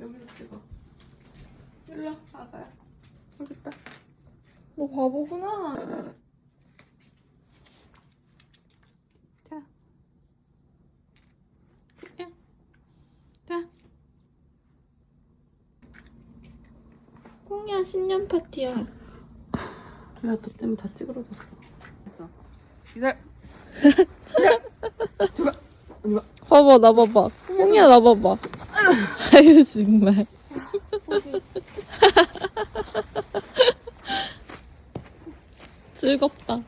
여기서 찍어. 일로 와, 아가야. 여기 있다. 너 바보구나. 자. 야. 자. 꽁이야 신년 파티야. 야, 너 때문에 다 찌그러졌어. 됐어. 기다려. 기다려. 줘봐. 언니 봐. 봐봐 나 봐봐. 꽁이야 나 봐봐. 아유 정말. 즐겁다.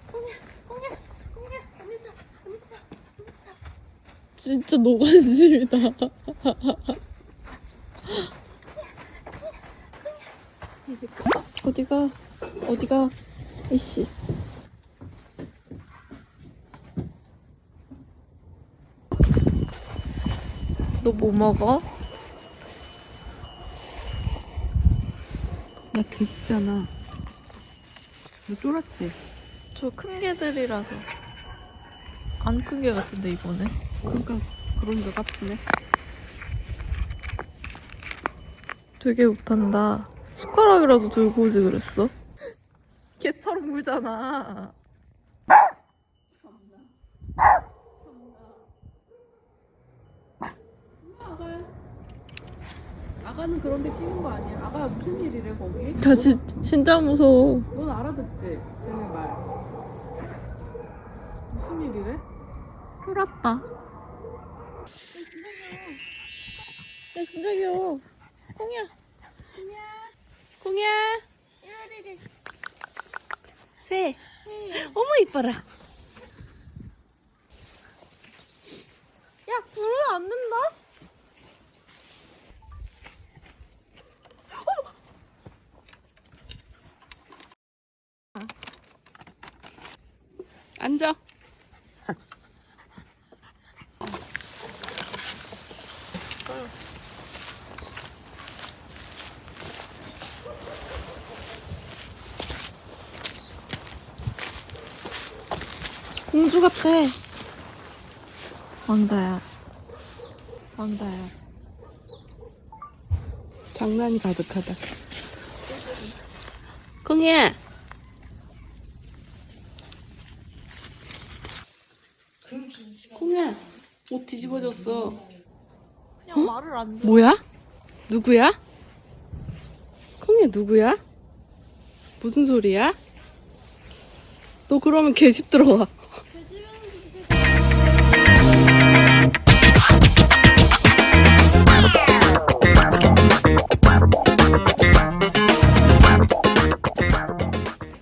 진짜 노관심이다. 어디가 어디가 이씨. 너 뭐 먹어? 나 돼지잖아. 너 쫄았지? 저 큰 개들이라서 안 큰 개 같은데 이번에 그러니까 그러니까 깝치네. 되게 못한다 숟가락이라도 들고 오지 그랬어 개처럼 물잖아 아가는 그런데 끼는 거 아니야. 아가 무슨 일이래 거기? 나 진, 진짜 무서워. 넌 알아듣지? 쟤네 말. 무슨 일이래? 쫄았다. 야 진짜 귀여워 콩이야. 콩이야. 새. 어머 이뻐라. 야 불을 안 낸다 앉아. 공주 같아. 왕자야. 왕자야. 장난이 가득하다. 공이야. 콩이야, 옷 뒤집어졌어. 그냥 말을 안 줘. 뭐야? 누구야? 콩이 누구야? 무슨 소리야? 너 그러면 개집 들어가.